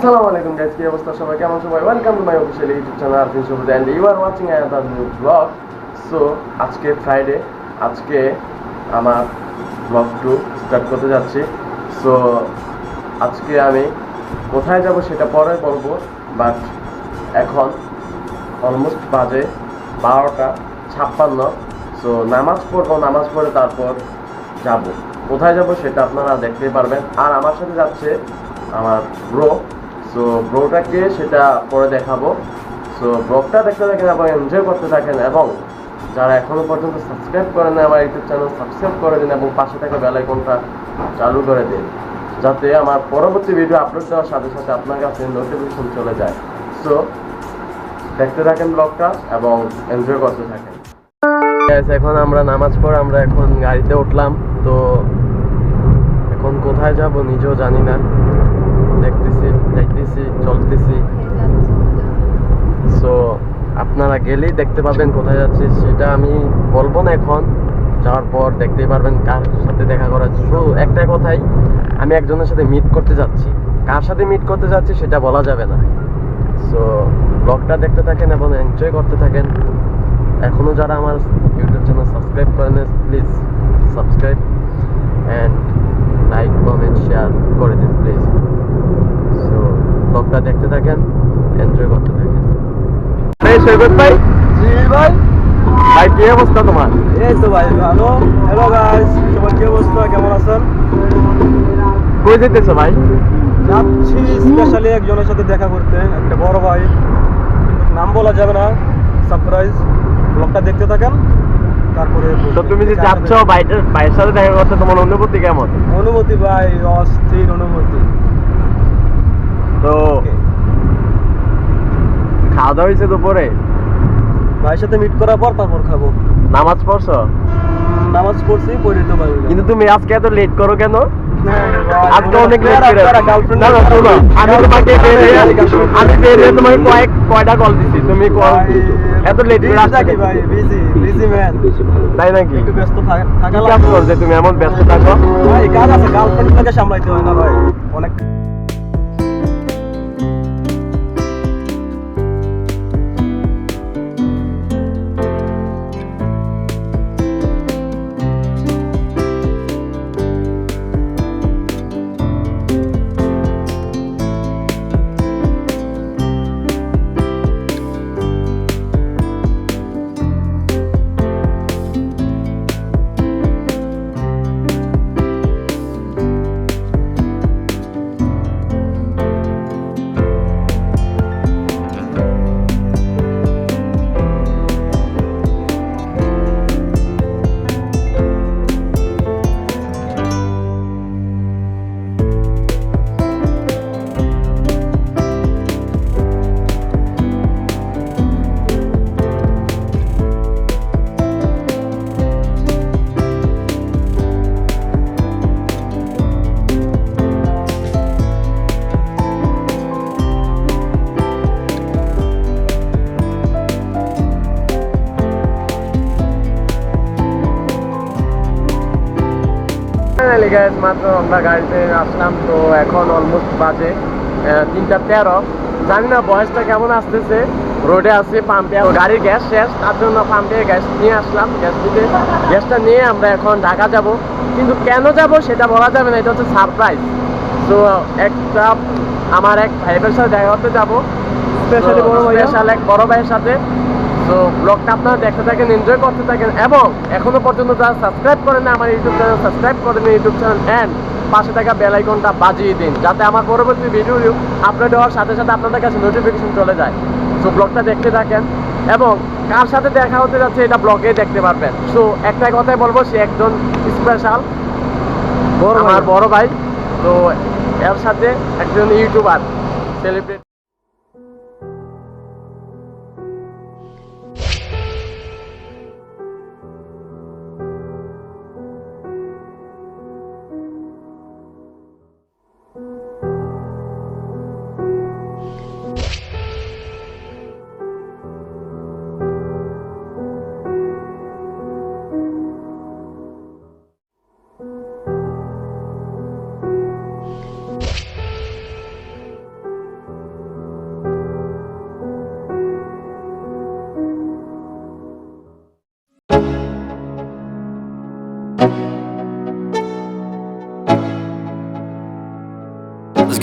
আসসালামু আলাইকুম গাইস কি অবস্থা সবাই? কেমন সবাই? Welcome to my official YouTube channel Arfin Sabuj and you are watching another new blog so আজকে ফ্রাইডে আজকে আমার ব্লগ টু স্টার্ট করতে যাচ্ছি। সো আজকে আমি কোথায় যাব সেটা পরে বলব বাট এখন অলমোস্ট বাজে বারোটা ছাপ্পান্ন। সো নামাজ পড়ব, নামাজ পড়ে তারপর যাব। কোথায় যাব সেটা আপনারা দেখতে পারবেন। আর আমার সাথে যাচ্ছে আমার ব্রো সো ব্রোটাকে সেটা পরে দেখাবো। সো ব্লগটা দেখতে থাকেন এবং এনজয় করতে থাকেন এবং যারা এখনও পর্যন্ত সাবস্ক্রাইব করেন না আমার ইউটিউব চ্যানেল সাবস্ক্রাইব করে দিন এবং পাশে থাকা বেল আইকনটা চালু করে দিন, যাতে আমার পরবর্তী ভিডিও আপলোড দেওয়ার সাথে সাথে আপনার কাছে নোটিফিকেশন চলে যায়। সো দেখতে থাকেন ব্লগটা এবং এনজয় করতে থাকেন। এখন আমরা নামাজ পড়ে আমরা এখন গাড়িতে উঠলাম। তো, এখন কোথায় যাব নিজেও জানি না। দেখতেছি চলতেছি। সো আপনারা গেলেই দেখতে পাবেন কোথায় যাচ্ছি, সেটা আমি বলব না এখন। যাওয়ার পর দেখতেই পারবেন কার সাথে দেখা করার শুধু একটাই কথাই, আমি একজনের সাথে মিট করতে যাচ্ছি। কার সাথে মিট করতে যাচ্ছি সেটা বলা যাবে না। সো ব্লগটা দেখতে থাকেন এবং এনজয় করতে থাকেন। এখনও যারা আমার ইউটিউব চ্যানেল সাবস্ক্রাইব করেন please subscribe and like comment share করে দিন প্লিজ সো ব্লগটা দেখতে থাকেন এনজয় করতে থাকেন। এই সৈকত ভাই? জি ভাই। ভাই কি অবস্থা তোমার? এই তো ভাই ভালো। হ্যালো গাইস সবার কি অবস্থা? কেমন আছেন? কই যেতেছো ভাই? যাচ্ছি স্পেশালি একজনের সাথে দেখা করতে একটা বড় ভাই। নাম বলা যাবে না সারপ্রাইজ ব্লগটা দেখতে থাকেন তারপরে তো তুমি যে যাচ্ছ ভাইটার ভাইয়ের সাথে দেখা করতে তোমার অনুভূতি কেমন? অনুমতি ভাই অস্থির অনুমতি তো Okay. খাওয়া হয়েছে দুপুরে? ভাইয়ের সাথে মিট করার পর তারপর খাব। নামাজ পড়ছো? নামাজ পড়ছি পড়ি তো ভাই। কিন্তু তুমি আজকে এত লেট করো কেন? আজকে অনেক লেট করে না না শোনো আমি তোমাকে বেরিয়ে আমি বেরিয়ে তোমাকে কয়েক কয়টা কল দিছি তুমি কল এত লেট করে আসছো ভাই? বিজি বিজি ম্যান তাই নাকি? একটু ব্যস্ত থাকা কি কাজ লাগবে। তুমি? এমন ব্যস্ত থাকো? ভাই কাজ আছে গার্লফ্রেন্ডটাকে সামলাইতে হয় না ভাই। অনেক গাইস মাত্র আমরা গাড়িতে আসলাম তো এখন অলমোস্ট বাজে তিনটা তেরো। জানি না বয়সটা কেমন আসতেছে। রোডে আছে পাম্পে গাড়ির গ্যাস শেষ তার জন্য পাম্পে গ্যাস নিয়ে আসলাম গ্যাস দিতে। গ্যাসটা নিয়ে আমরা এখন ঢাকা যাব। কিন্তু কেন যাব সেটা বলা যাবে না এটা হচ্ছে সারপ্রাইজ তো একটা আমার এক ভাইয়ের সাথে দেখা করতে যাব। Specially বড় ভাইয়া? স্পেশাল এক বড় ভাইয়ের সাথে। তো ব্লগটা আপনারা দেখতে থাকেন এনজয় করতে থাকেন এবং এখনও পর্যন্ত যারা সাবস্ক্রাইব করেন না আমার ইউটিউব চ্যানেল সাবস্ক্রাইব করেন ইউটিউব চ্যানেল অ্যান্ড পাশে থাকা বেল আইকনটা বাজিয়ে দিন যাতে আমার পরবর্তী ভিডিও আপলোড হওয়ার সাথে সাথে আপনাদের কাছে নোটিফিকেশন চলে যায়। সো ব্লগটা দেখতে থাকেন এবং কার সাথে দেখা হতে যাচ্ছে এটা ব্লগে দেখতে পারবেন। সো একটাই কথাই বলব সে একজন স্পেশাল। আমার বড় ভাই। তো এর সাথে একজন YouTuber celebrity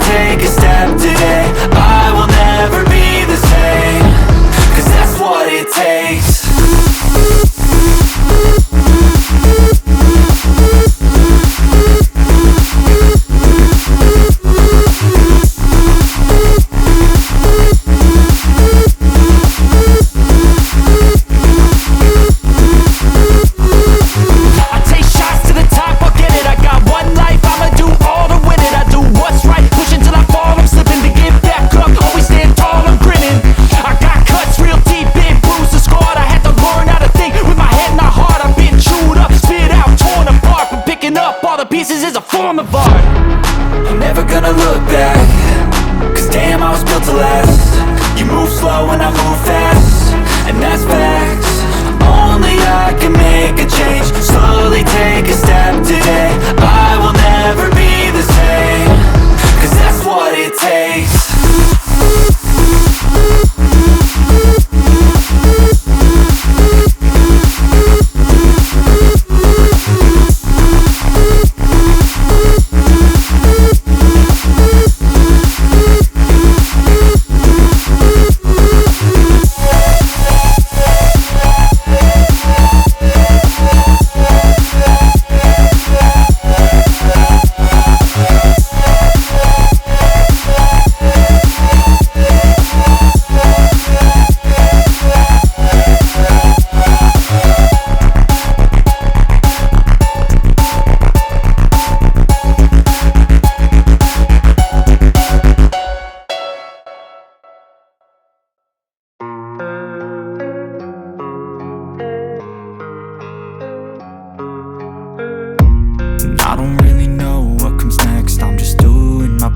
take a step today. I will never be the same form of art I'm never gonna look back. Cause damn, I was built to last. You move slow and I move fast. And that's facts. Only I can make a change. Slowly take a step today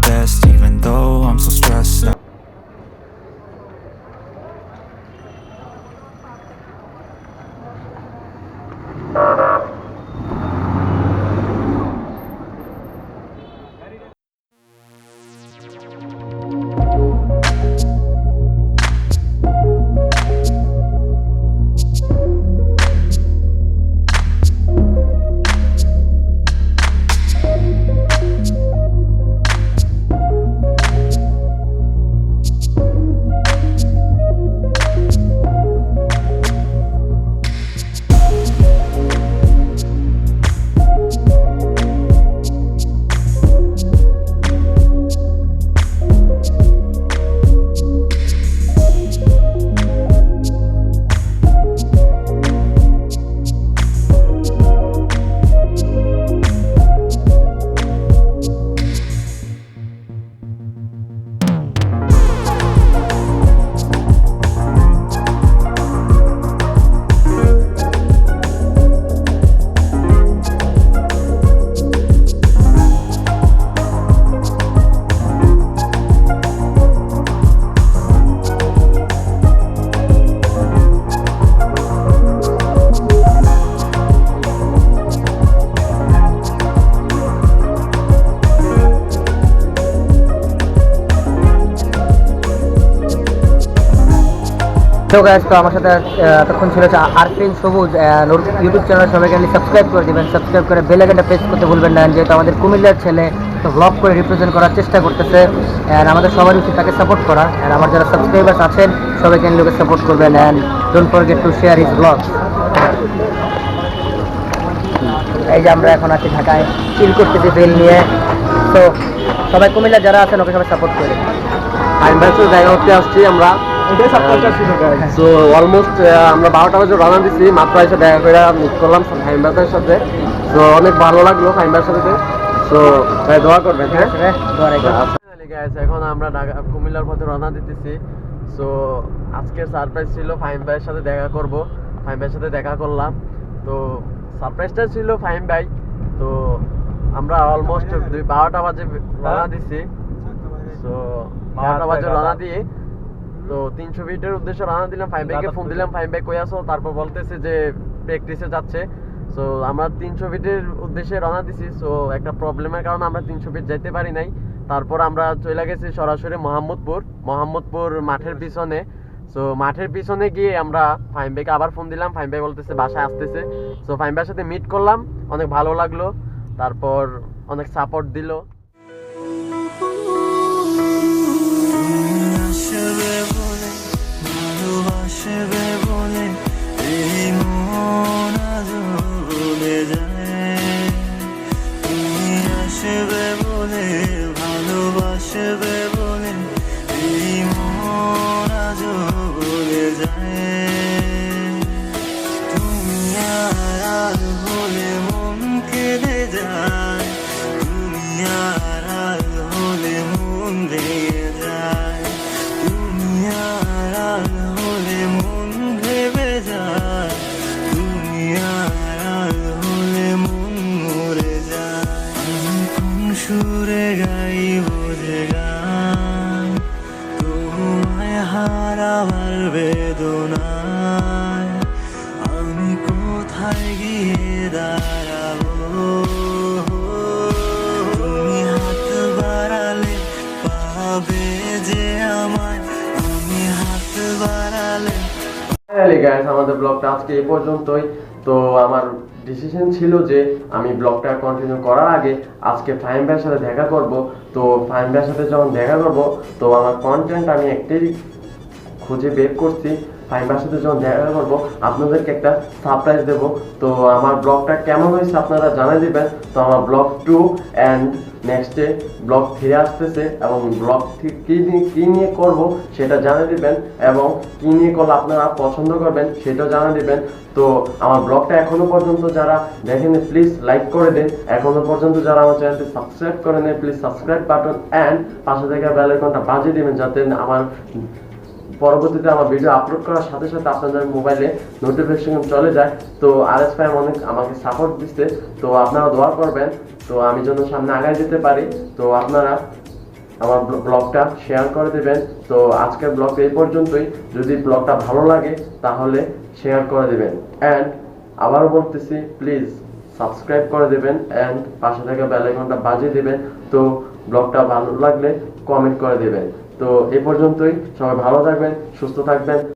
best even তো guys তো আমার সাথে এতক্ষণ ছিল হচ্ছে Arfin Sabuj YouTube channel সবাই kindly subscribe করে দিবেন সাবস্ক্রাইব করে বেল আইকনটা প্রেস করতে ভুলবেন না। যেহেতু আমাদের কুমিল্লার ছেলে, তো ব্লগ করে রিপ্রেজেন্ট করার চেষ্টা করতেছে। অ্যান্ড আমাদের সবার উচিত তাকে সাপোর্ট করা। অ্যান্ড আমার যারা সাবস্ক্রাইবার্স আছেন সবাই কাইন্ডলি ওকে সাপোর্ট করবেন। And don't forget to share his blog এই যে আমরা এখন আছি ঢাকায় চিল করতেছি বেল নিয়ে। তো সবাই কুমিল্লা যারা আছেন, ওকে সবাই সাপোর্ট করে আমরা সো অলমোস্ট আমরা বারোটা বাজে রওনা দিচ্ছি মাত্র এসে দেখা করে মিট করলাম ফাইম্বাসের সাথে। তো অনেক ভালো লাগল ফাইম্বার সাথে। সো ভাই দোয়া করবেন হ্যাঁ? এখন আমরা ঢাকা কুমিল্লার পথে রওনা দিতেছি। সো আজকের সারপ্রাইজ ছিল ফাহিম ভাইয়ের সাথে দেখা করব। ফাহিম ভাইয়ের সাথে দেখা করলাম। তো সারপ্রাইজটা ছিল ফাহিম ভাই। তো আমরা অলমোস্ট দুই বারোটা বাজে রওনা দিচ্ছি তো বারোটা বাজে রওনা দিয়ে তো তিনশো ফিটের উদ্দেশ্যে রওনা দিলাম ফাইভ ভাইকে ফোন দিলাম ফাইভ ভাই কই আসো তারপর বলতেছে যে প্র্যাকটিসে যাচ্ছে। সো আমরা তিনশো ফিটের উদ্দেশ্যে রওনা দিছি। সো একটা প্রবলেমের কারণে আমরা তিনশো ফিট যাইতে পারি নাই। তারপর আমরা চলে গেছি সরাসরি মোহাম্মদপুর। মোহাম্মদপুর মাঠের পিছনে। সো মাঠের পিছনে গিয়ে আমরা ফাইম ভাইকে আবার ফোন দিলাম। ফাইম ভাই বলতেছে বাসায় আসতেছে। সো ফাইম ভাইয়ের সাথে মিট করলাম। অনেক ভালো লাগল। তারপর অনেক সাপোর্ট দিলো। ভালোবাসবে বলে এই মন আজ আসবে ভালোবাসবে তোমায় হারাবার বেদনায় আমি কোথায় গিয়ে দাঁড়াবো? তুমি হাত বাড়ালে পাবে যে আমায়। আমি হাত বাড়ালে আমাদের ব্লগটা আজকে এই পর্যন্তই। তো আমার ডিসিশন ছিল যে আমি ব্লগটা কন্টিনিউ করার আগে আজকে ফাইম ভাইয়ের সাথে দেখা করব। তো ফাইম ভাইয়ের সাথে যখন দেখা করব, তো আমার কন্টেন্ট আমি একটাই খুঁজে বের করছি। ফাইম ভাইয়ের সাথে যখন দেখা করব, আপনাদেরকে একটা সারপ্রাইজ দেব। তো আমার ব্লগটা কেমন হয়েছে আপনারা জানিয়ে দিবেন। তো আমার ব্লগ টু অ্যান্ড নেক্সটে ব্লগ ফিরে আসতেছে এবং ব্লগ কী কী নিয়ে করব সেটা জানিয়ে দিবেন এবং কী নিয়ে করলে আপনারা পছন্দ করবেন সেটাও জানিয়ে দিবেন। তো আমার ব্লগটা এখনও পর্যন্ত যারা দেখেন প্লিজ লাইক করে দিন। এখনও পর্যন্ত যারা আমার চ্যানেলটি সাবস্ক্রাইব করে নেন প্লিজ সাবস্ক্রাইব বাটন অ্যান্ড পাশে থেকে বেল আইকনটা বাজিয়ে দিবেন যাতে আমার পরবর্তীতে আমার ভিডিও আপলোড করার সাথে সাথে আপনাদের মোবাইলে নোটিফিকেশন চলে যায়। তো আর এস ফাইম অনেক আমাকে সাপোর্ট দিচ্ছে। তো আপনারা দোয়া করবেন। তো আমি যেন সামনে আগায় যেতে পারি। তো আপনারা আমার ব্লগটা শেয়ার করে দেবেন। তো আজকের ব্লগ এই পর্যন্তই। যদি ব্লগটা ভালো লাগে, তাহলে শেয়ার করে দেবেন। অ্যান্ড আবারও বলতেছি প্লিজ সাবস্ক্রাইব করে দেবেন। অ্যান্ড পাশে থাকা বেল আইকনটা বাজিয়ে দেবেন। তো ব্লগটা ভালো লাগলে কমেন্ট করে দেবেন। তো এ পর্যন্তই। সবাই ভালো থাকবেন সুস্থ থাকবেন।